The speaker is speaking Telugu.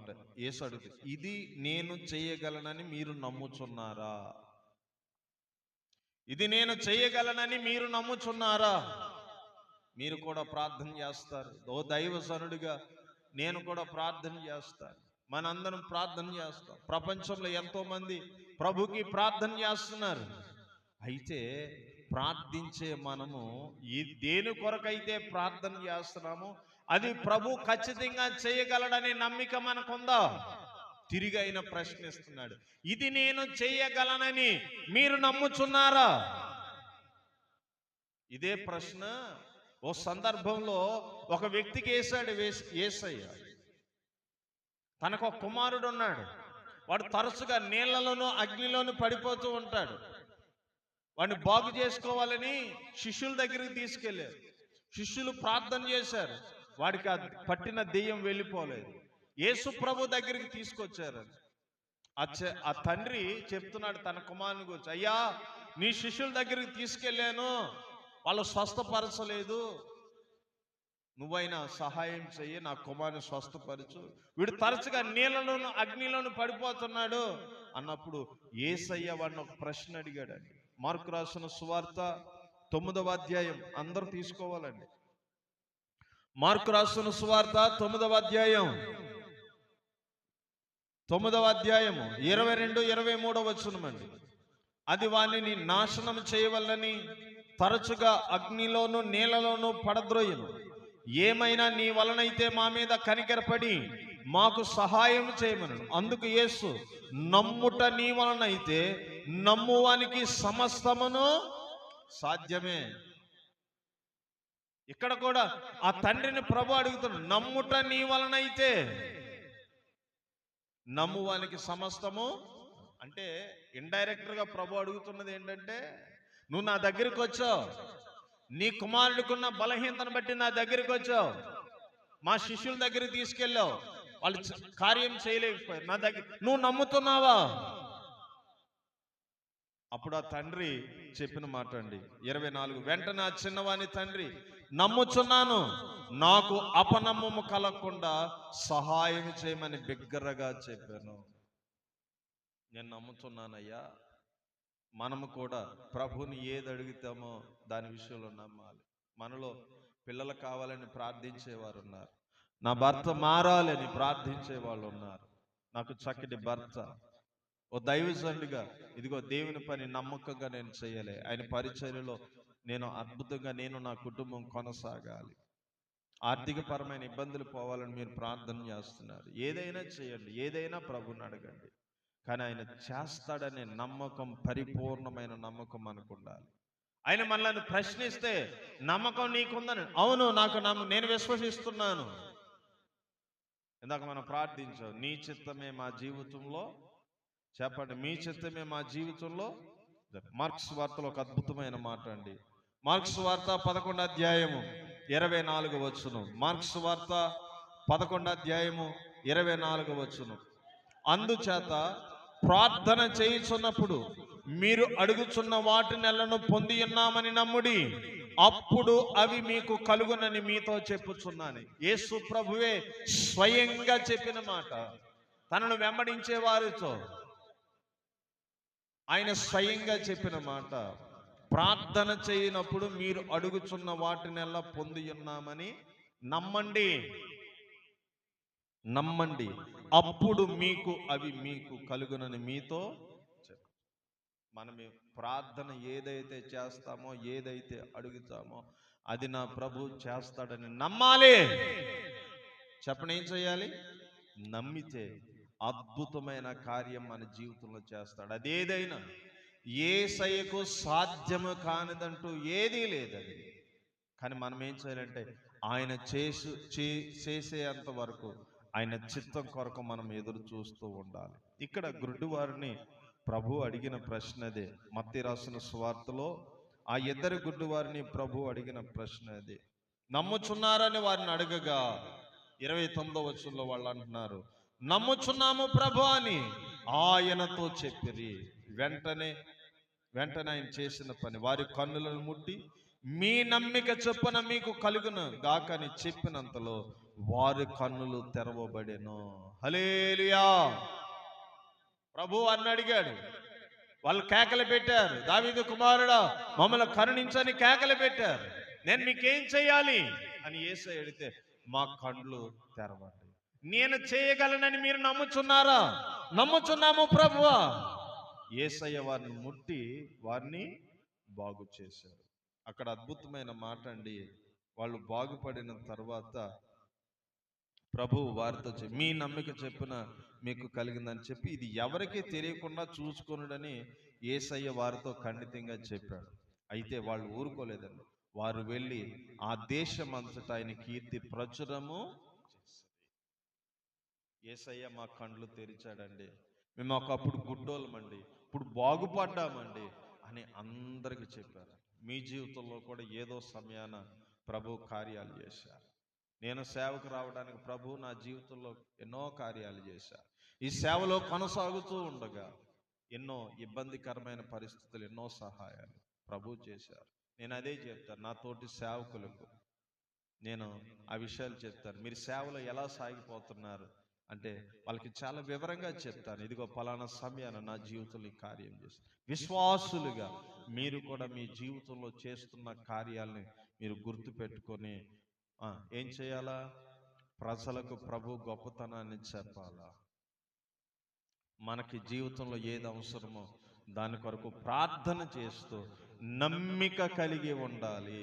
మాట యేసు అడుగుతుంది ఇది నేను చేయగలనని మీరు నమ్ముచున్నారా? ఇది నేను చేయగలనని మీరు నమ్ముచున్నారా? మీరు కూడా ప్రార్థన చేస్తారు. ఓ దైవసనుడిగా నేను కూడా ప్రార్థన చేస్తాను. మనందరం ప్రార్థన చేస్తాం. ప్రపంచంలో ఎంతో మంది ప్రభుకి ప్రార్థన చేస్తున్నారు. అయితే ప్రార్థించే మనము ఈ దేని కొరకైతే ప్రార్థన చేస్తున్నామో అది ప్రభు ఖచ్చితంగా చేయగలడనే నమ్మిక మనకుందా? తిరిగి ఆయన ప్రశ్నిస్తున్నాడు. ఇది నేను చేయగలనని మీరు నమ్ముచున్నారా? ఇదే ప్రశ్న ఓ సందర్భంలో ఒక వ్యక్తికి వేసాడు వేసయ్య తనకు ఒక కుమారుడు ఉన్నాడు వాడు తరచుగా నీళ్ళలోనూ అగ్నిలోనూ పడిపోతూ ఉంటాడు. వాడిని బాగు చేసుకోవాలని శిష్యుల దగ్గరికి తీసుకెళ్ళారు. శిష్యులు ప్రార్థన చేశారు. వాడికి ఆ పట్టిన దెయ్యం వెళ్ళిపోలేదు. యేసు ప్రభు దగ్గరికి తీసుకొచ్చారు. ఆ తండ్రి చెప్తున్నాడు తన కుమారుని గురించి అయ్యా నీ శిష్యుల దగ్గరికి తీసుకెళ్ళాను. వాళ్ళు స్వస్థపరచలేదు. నువ్వైనా సహాయం చెయ్యి నా కుమారుని స్వస్థపరచు. వీడు తరచుగా నీళ్ళలోను అగ్నిలోను పడిపోతున్నాడు. అన్నప్పుడు ఏసయ్య వాడిని ఒక ప్రశ్న అడిగాడండి. మార్కు రాసిన సువార్త తొమ్మిదవ అధ్యాయం. అందరూ తీసుకోవాలండి. మార్కు రాసిన సువార్త తొమ్మిదవ అధ్యాయం. తొమ్మిదవ అధ్యాయము ఇరవై రెండు ఇరవై మూడవ వచనమండి. అది వానిని నాశనం చేయవల్లని తరచుగా అగ్నిలోను నీళ్ళలోను పడద్రోయను. ఏమైనా నీ వలనైతే మా మీద కనికరపడి మాకు సహాయం చేయమను. అందుకు యేసు నమ్ముట నీ వలనైతే నమ్మువానికి సమస్తమును సాధ్యమే. ఇక్కడ కూడా ఆ తండ్రిని ప్రభు అడుగుతున్నాడు నమ్ముట నీ వలనైతే. నమ్మువానికి సమస్తము అంటే ఇండైరెక్టర్గా ప్రభు అడుగుతున్నది ఏంటంటే నువ్వు నా దగ్గరికి వచ్చావు. నీ కుమారుడికున్న బలహీనతను బట్టి నా దగ్గరికి వచ్చావు. మా శిష్యుల దగ్గరికి తీసుకెళ్ళావు. వాళ్ళు కార్యం చేయలేకపోయారు. నా దగ్గర నువ్వు నమ్ముతున్నావా? అప్పుడు ఆ తండ్రి చెప్పిన మాట అండి. ఇరవై నాలుగు వెంటనే ఆ చిన్నవాని తండ్రి నమ్ముచున్నాను. నాకు అపనమ్మము కలగకుండా సహాయం చేయమని బిగ్గరగా చెప్పాను. నేను నమ్ముతున్నానయ్యా. మనము కూడా ప్రభుని ఏది అడుగుతామో దాని విషయంలో నమ్మాలి. మనలో పిల్లలు కావాలని ప్రార్థించేవారు ఉన్నారు. నా భర్త మారాలని ప్రార్థించే వాళ్ళు ఉన్నారు. నాకు చక్కటి భర్త. ఓ దైవజనుడిగా ఇదిగో దేవుని పని నమ్మకంగా నేను చేయాలి. ఆయన పరిచర్యలో నేను అద్భుతంగా నేను నా కుటుంబం కొనసాగాలి. ఆర్థికపరమైన ఇబ్బందులు పోవాలని మీరు ప్రార్థన చేస్తున్నారు. ఏదైనా చేయండి ఏదైనా ప్రభుని అడగండి. కానీ ఆయన చేస్తాడనే నమ్మకం పరిపూర్ణమైన నమ్మకం మనకు ఉండాలి. ఆయన మనల్ని ప్రశ్నిస్తే నమ్మకం నీకుందని అవును నాకు నమ్మ నేను విశ్వసిస్తున్నాను. ఇందాక మనం ప్రార్థించాం నీ చిత్తమే మా జీవితంలో చెప్పండి మీ చిత్తమే మా జీవితంలో మార్క్స్ వార్తలో ఒక అద్భుతమైన మాట అండి. మార్క్స్ వార్త పదకొండు అధ్యాయము ఇరవై నాలుగు వచ్చును. మార్క్స్ వార్త పదకొండు అధ్యాయము ఇరవై నాలుగు వచ్చును. అందుచేత ప్రార్థన చేయుచున్నప్పుడు మీరు అడుగుచున్న వాటి నెలను పొంది ఉన్నామని నమ్ముడి అప్పుడు అవి మీకు కలుగునని మీతో చెప్పుచున్నాను. యేసు ప్రభువే స్వయంగా చెప్పిన మాట. తనను వెంబడించే వారితో ఆయన స్వయంగా చెప్పిన మాట ప్రార్థన చేయనప్పుడు మీరు అడుగుచున్న వాటినెల్లా పొంది ఉన్నామని నమ్మండి. నమ్మండి. అప్పుడు మీకు అవి మీకు కలుగునని మీతో మనం ప్రార్థన ఏదైతే చేస్తామో ఏదైతే అడుగుతామో అది నా ప్రభు చేస్తాడని నమ్మాలి. చెప్పండి ఏం చేయాలి? నమ్మితే అద్భుతమైన కార్యం మన జీవితంలో చేస్తాడు. అదేదైనా ఏ సయకు సాధ్యము కానిదంటూ ఏదీ లేదది కానీ మనం ఏం చేయాలంటే ఆయన చేసు చే- చేసేంత వరకు ఆయన చిత్తం కొరకు మనం ఎదురు చూస్తూ ఉండాలి. ఇక్కడ గుడ్డివారిని ప్రభు అడిగిన ప్రశ్న అదే. మత్తి రాసిన స్వార్థలో ఆ ఇద్దరు గుడ్డివారిని ప్రభు అడిగిన ప్రశ్న అదే. నమ్ముచున్నారని వారిని అడగగా ఇరవై తొమ్మిదో వచ్చంలో వాళ్ళు అంటున్నారు నమ్ముచున్నాము ప్రభు అని ఆయనతో చెప్పిరి. వెంటనే వెంటనే ఆయన చేసిన పని. వారి కన్నులను ముట్టి మీ నమ్మిక చొప్పున మీకు కలుగును గాకని చెప్పినంతలో వారి కన్నులు తెరవబడేను. హలేలుయా ప్రభు అన్న అడిగాడు. వాళ్ళు కేకలు పెట్టారు. దావిదు కుమారుడా మమ్మల్ని కరుణించని కేకలు పెట్టారు. నేను మీకేం చేయాలి? అని ఏసై అడిగితే మా కండ్లు తెరవండి. నేను చేయగలనని మీరు నమ్ముచున్నారా? నమ్ముచున్నాము ప్రభువా. ఏసయ్య వారిని ముట్టి వారిని బాగు చేశారు. అక్కడ అద్భుతమైన మాట అండి. వాళ్ళు బాగుపడిన తర్వాత ప్రభు వారితో చెప్పి మీ నమ్మిక చెప్పిన మీకు కలిగిందని చెప్పి ఇది ఎవరికీ తెలియకుండా చూసుకొనుడని ఏసయ్య వారితో ఖండితంగా చెప్పాడు. అయితే వాళ్ళు ఊరుకోలేదండి. వారు వెళ్ళి ఆ దేశం అంతటా ఆయన కీర్తి ప్రచురము ఏసయ్య మా కండ్లు తెరిచాడండి. మేము ఒకప్పుడు గుడ్డోళ్ళమండి. ఇప్పుడు బాగుపడ్డామండి అని అందరికి చెప్పారు. మీ జీవితంలో కూడా ఏదో సమయాన ప్రభు కార్యాలు చేశారు. నేను సేవకు రావడానికి ప్రభు నా జీవితంలో ఎన్నో కార్యాలు చేశారు. ఈ సేవలో కొనసాగుతూ ఉండగా ఎన్నో ఇబ్బందికరమైన పరిస్థితులు ఎన్నో సహాయాలు ప్రభు చేశారు. నేను అదే చెప్తాను నా తోటి సేవకులకు నేను ఆ విషయాలు చెప్తాను. మీరు సేవలో ఎలా సాగిపోతున్నారు? అంటే వాళ్ళకి చాలా వివరంగా చెప్తాను. ఇదిగో పలానా సమయాన నా జీవితంలో ఈ కార్యం చేసి విశ్వాసులుగా మీరు కూడా మీ జీవితంలో చేస్తున్న కార్యాలని మీరు గుర్తుపెట్టుకొని ఏం చేయాలా? ప్రజలకు ప్రభు గొప్పతనాన్ని చెప్పాలా? మనకి జీవితంలో ఏది అవసరమో దాని కొరకు ప్రార్థన చేస్తూ నమ్మిక కలిగి ఉండాలి.